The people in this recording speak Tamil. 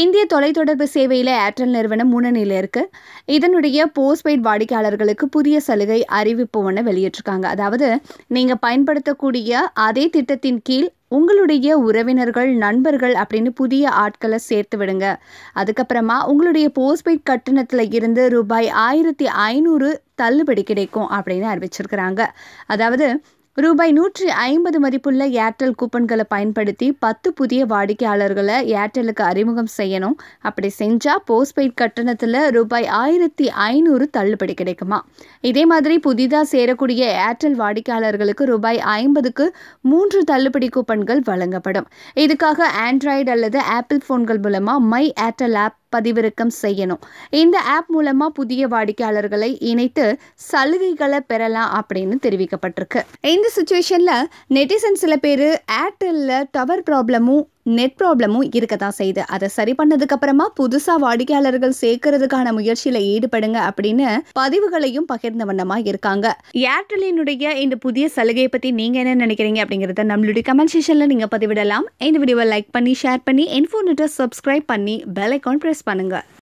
இந்திய தொலைத்தொடர்பு சேவையில் ஏர்டெல் நிறுவனம் முன்னணியில் இருக்கு. இதனுடைய போஸ்ட்பெய்ட் வாடிக்கையாளர்களுக்கு புதிய சலுகை அறிவிப்பு ஒன்று வெளியிட்டிருக்காங்க. அதாவது நீங்கள் பயன்படுத்தக்கூடிய அதே திட்டத்தின் கீழ் உங்களுடைய உறவினர்கள் நண்பர்கள் அப்படின்னு புதிய ஆட்களை சேர்த்து விடுங்க. அதுக்கப்புறமா உங்களுடைய போஸ்ட்பெய்ட் கட்டணத்தில் இருந்து ரூபாய் ஆயிரத்தி ஐநூறு தள்ளுபடி கிடைக்கும் அப்படின்னு அறிவிச்சிருக்கிறாங்க. அதாவது ரூபாய் நூற்றி ஐம்பது மதிப்புள்ள ஏர்டெல் கூப்பன்களை பயன்படுத்தி பத்து புதிய வாடிக்கையாளர்களை ஏர்டெலுக்கு அறிமுகம் செய்யணும். அப்படி செஞ்சால் போஸ்ட்பெய்ட் கட்டணத்தில் ரூபாய் ஆயிரத்தி ஐநூறு தள்ளுபடி கிடைக்குமா? இதே மாதிரி புதிதாக சேரக்கூடிய ஏர்டெல் வாடிக்கையாளர்களுக்கு ரூபாய் ஐம்பதுக்கு மூன்று தள்ளுபடி கூப்பன்கள் வழங்கப்படும். இதுக்காக ஆண்ட்ராய்டு அல்லது ஆப்பிள் ஃபோன்கள் மூலமாக மை ஏர்டெல் ஆப் பதிவிறக்கம் செய்யணும். இந்த ஆப் மூலமா புதிய வாடிக்கையாளர்களை இணைத்து சலுகைகளை பெறலாம் அப்படின்னு தெரிவிக்கப்பட்டிருக்கு. இந்த சுச்சுவேஷனில் நெட்டிசன் சில பேர் ஏர்டெல்ல டவர் ப்ராப்ளமும் நெட் ப்ராப்ளமும் இருக்க தான் செய்யுது அதை சரி பண்ணதுக்கு அப்புறமா புதுசா வாடிக்கையாளர்கள் சேர்க்கறதுக்கான முயற்சியில ஈடுபடுங்க அப்படின்னு பதிவுகளையும் பகிர்ந்த வண்ணமா இருக்காங்க. ஏர்டெல்லினுடைய இந்த புதிய சலுகையை பத்தி நீங்க என்ன நினைக்கிறீங்க அப்படிங்கறத நம்மளுடைய கமெண்ட் செக்ஷன்ல நீங்க பதிவிடலாம். இந்த வீடியோவை லைக் பண்ணி ஷேர் பண்ணி இன்ஃபோனட்டை சப்ஸ்கிரைப் பண்ணி பெல் ஐக்கான் பிரஸ் பண்ணுங்க.